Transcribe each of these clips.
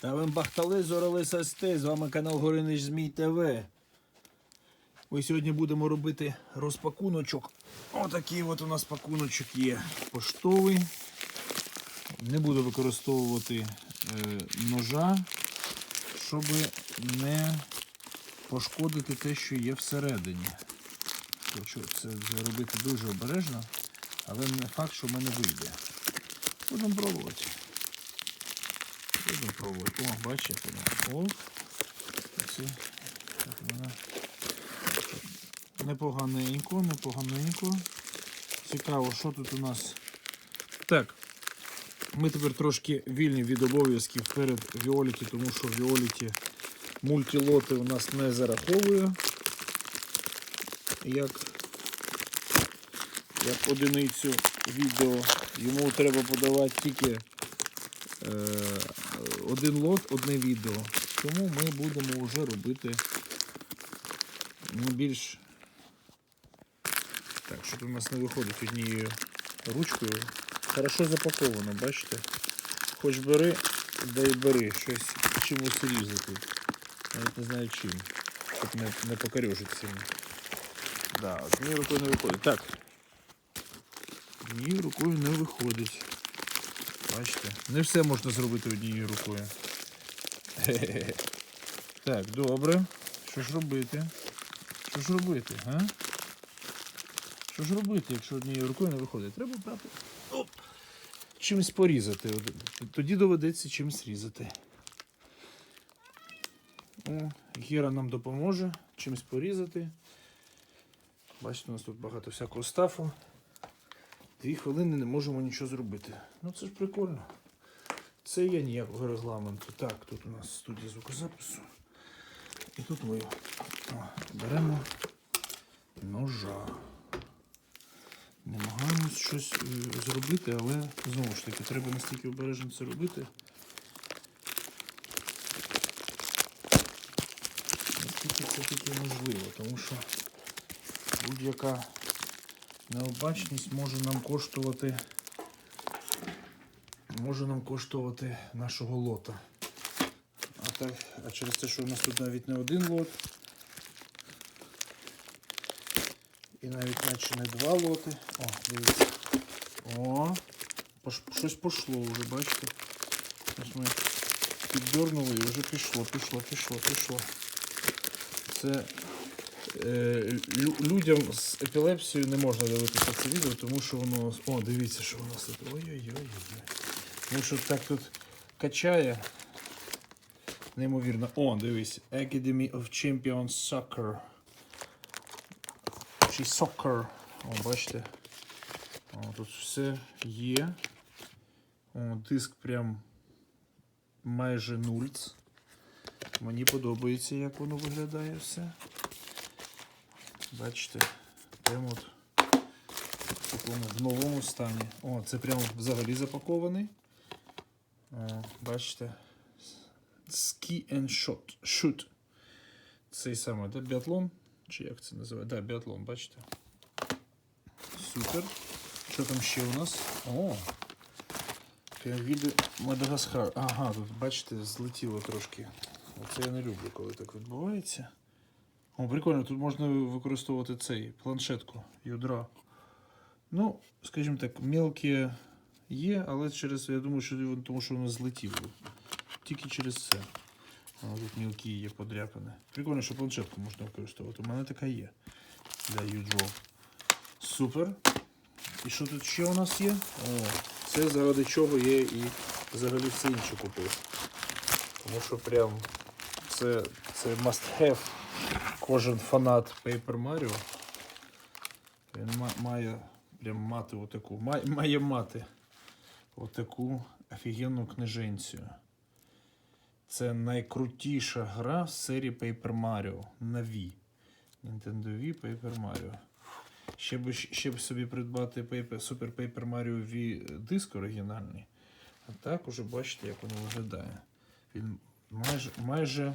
Та ви бахтали, зорали састи, з вами канал Горинич Змій ТВ. Ми сьогодні будемо робити розпакуночок. Отакий от у нас пакуночок є поштовий. Не буду використовувати е, ножа, щоб не пошкодити те, що є всередині. Хочу це робити дуже обережно, але не факт, що в мене вийде. Будемо пробувати. Будемо пробувати. О, бачите. О, це так вона. Непоганенько, непоганенько. Цікаво, що тут у нас. Так. Ми тепер трошки вільні від обов'язків перед Віоліті, тому що Віоліті мультилоти у нас не зараховує. Як, як одиницю відео. Йому треба подавати тільки один лот, одне відео. Тому ми будемо вже робити ну, більш. Так, що тут у нас не виходить однією ручкою. Хорошо запаковано, бачите? Хоч бери, да й бери, щось чимось різати. Навіть не знаю чим. Щоб не, не покорюжити сильно. Да, однією рукою не виходить. Так. Однією рукою не виходить. Бачите, не все можна зробити однією рукою. Так, добре. Що ж робити? Що ж робити, га? Що ж робити, якщо однією рукою не виходить? Треба брати. Оп. Чимось порізати. Тоді доведеться чимось різати. О, Гіра нам допоможе чимось порізати. Бачите, у нас тут багато всякого стафу. Дві хвилини не можемо нічого зробити. Ну це ж прикольно. Це є ніякого регламенту. Так, тут у нас студія звукозапису. І тут ми беремо ножа. Намагаємось щось е, зробити, але знову ж таки треба настільки обережно це робити. Наскільки це таки можливо, тому що будь-яка необачність може нам коштувати може нам коштувати нашого лота. А, так, а через те, що у нас тут навіть не один лот, і навіть наче не два лоти. О, дивіться. О, щось пошло вже, бачите? Ось ми піддернули і вже пішло, пішло, пішло, пішло. Це людям з епілепсією не можна дивитися це відео, тому що воно. О, дивіться, що у нас тут. Ой-ой-ой. Тому що так тут качає. Неймовірно. О, дивись. Academy of Champions Soccer. Чи Soccer. О, бачите. О, тут все є. О, диск прям майже нульц. Мені подобається, як воно виглядає все. Бачите, прямо от в такому в новому стані. О, це прямо взагалі запакований. О, бачите. Ski and shot. Shoot. Цей самий, да, біатлон? Чи як це називає? Да, біатлон, бачите. Супер. Що там ще у нас? О! Від Мадагаскар. Ага, тут, бачите, злетіло трошки. Оце я не люблю, коли так відбувається. О, прикольно, тут можна використовувати цей планшетку, ядра. Ну, скажімо так, мелкі є, але через, я думаю, що тому що воно злетіло. Тільки через це. О, тут мілкі є подряпане. Прикольно, що планшетку можна використовувати. У мене така є для UDRAW. Супер. І що тут ще у нас є? О, це заради чого я і взагалі все інше купив. Тому що прям це, це must have. Кожен фанат Paper Mario. Він має прям мати отаку. Має, має мати отаку офігенну книженцю. Це найкрутіша гра з серії Paper Mario на Wii. Nintendo Wii Paper Mario. Ще б, ще б собі придбати Paper, Super Paper Mario Wii диск оригінальний. А так уже бачите, як воно виглядає. Він майже, майже,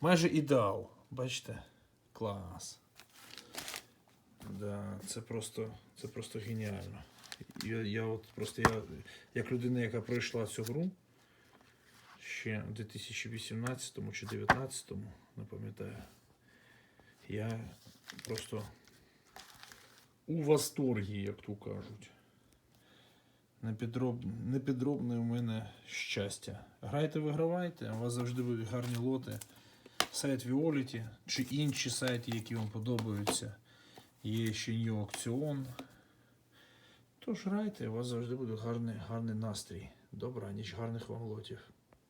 майже ідеал. Бачите? Клас. Да, це просто, це просто геніально. Я, я от просто я, як людина, яка пройшла цю гру, ще у 2018 чи 2019, не пам'ятаю. Я просто у восторгі, як то кажуть. Непідроб... Непідробне у мене щастя. Грайте, вигравайте, у вас завжди будуть гарні лоти. Сайт Віоліті чи інші сайти, які вам подобаються. Є ще New аукціон. Тож грайте, у вас завжди буде гарний, гарний настрій. Добра ніч, гарних вам лотів.